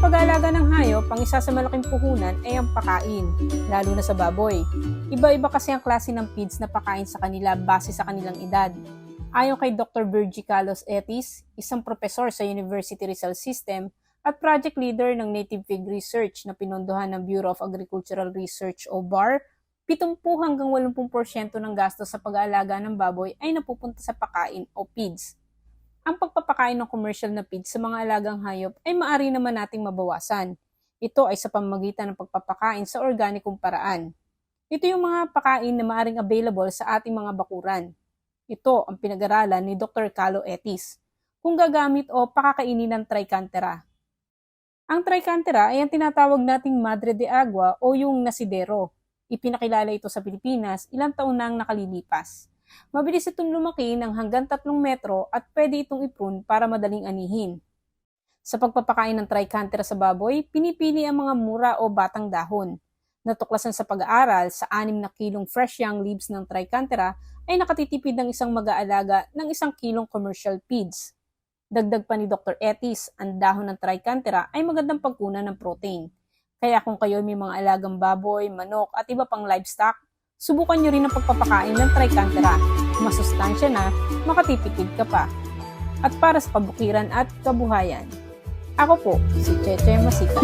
pag-aalaga ng hayop, ang isa sa malaking puhunan ay ang pakain, lalo na sa baboy. Iba-iba kasi ang klase ng feeds na pakain sa kanila base sa kanilang edad. Ayon kay Dr. Virgie Carlos Etis, isang profesor sa University Rizal System at project leader ng Native Pig Research na pinondohan ng Bureau of Agricultural Research o BAR, 70 hanggang 80% ng gastos sa pag-aalaga ng baboy ay napupunta sa pakain o feeds. Ang pagpapakain ng commercial na feeds sa mga alagang hayop ay maaari naman nating mabawasan. Ito ay sa pamamagitan ng pagpapakain sa organikong paraan. Ito yung mga pakain na maaring available sa ating mga bakuran. Ito ang pinag-aralan ni Dr. Calo Etis, kung gagamit o pakakainin ng trichantera. Ang trichantera ay ang tinatawag nating madre de agua o yung nasidero. Ipinakilala ito sa Pilipinas ilang taon na ang nakalilipas. Mabilis itong lumaki ng hanggang 3 metro at pwede itong iprune para madaling anihin. Sa pagpapakain ng trichantera sa baboy, pinipili ang mga mura o batang dahon. Natuklasan sa pag-aaral, sa 6 na kilong fresh young leaves ng trichantera ay nakatitipid ng isang mag-aalaga ng isang kilong commercial feeds. Dagdag pa ni Dr. Etis, ang dahon ng trichantera ay magandang pagkunan ng protein. Kaya kung kayo may mga alagang baboy, manok at iba pang livestock, subukan nyo rin ang pagpapakain ng trichantera. Masustansya na, makatipid ka pa. At para sa kabukiran at kabuhayan, ako po si Cheche Masika.